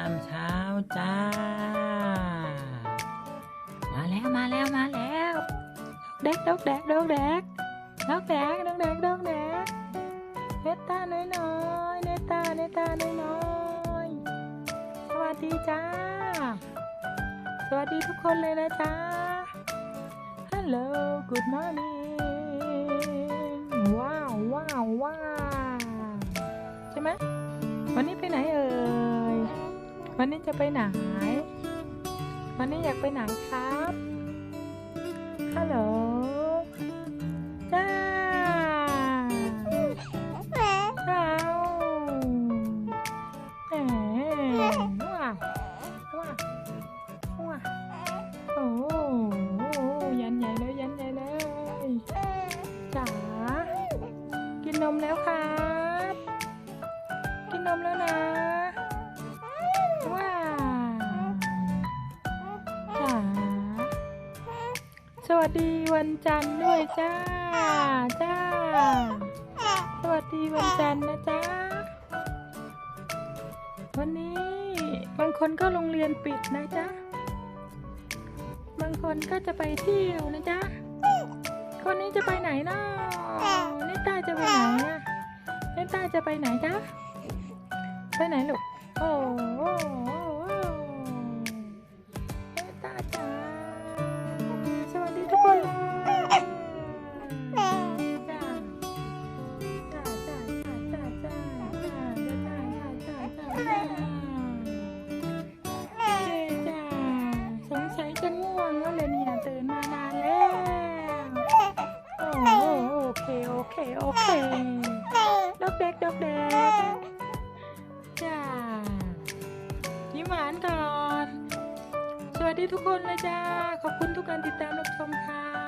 ามเช้าจ้า มาแล้วมาแล้วมาแล้วดอกแดกดอกแดกดอกแดกดอกแดกดอกแดกดอกแดกเนตตาน้อยน้อยๆเนตตาเนตตาน้อยน้อยๆสวัสดีจ้า สวัสดีทุกคนเลยนะจ๊ะ Hello good morning วันนี้จะไปไหน วันนี้อยากไปไหนครับ ฮัลโหลจ้าเอาแหมว้าวว้าวว้าวโอ้ยันใหญ่เลยยันใหญ่เลยจ๋า กินนมแล้วครับ กินนมแล้วนะ สวัสดีวันจันทร์ด้วยจ้า จ้า สวัสดีวันจันทร์นะจ๊ะวันนี้บางคนก็โรงเรียนปิดนะจ๊ะบางคนก็จะไปเที่ยวนะจ๊ะ คนนี้จะไปไหนเนาะนิต้าจะไปไหนอะนิต้าจะไปไหนจ๊ะ ไปไหนลูก โอ้ เคโอเคดอกแด็กดอกเด็กจ้ายิ้มหวานก่อน สวัสดีทุกคนเลยจ้า ขอบคุณทุกการติดตามรับชมค่ะ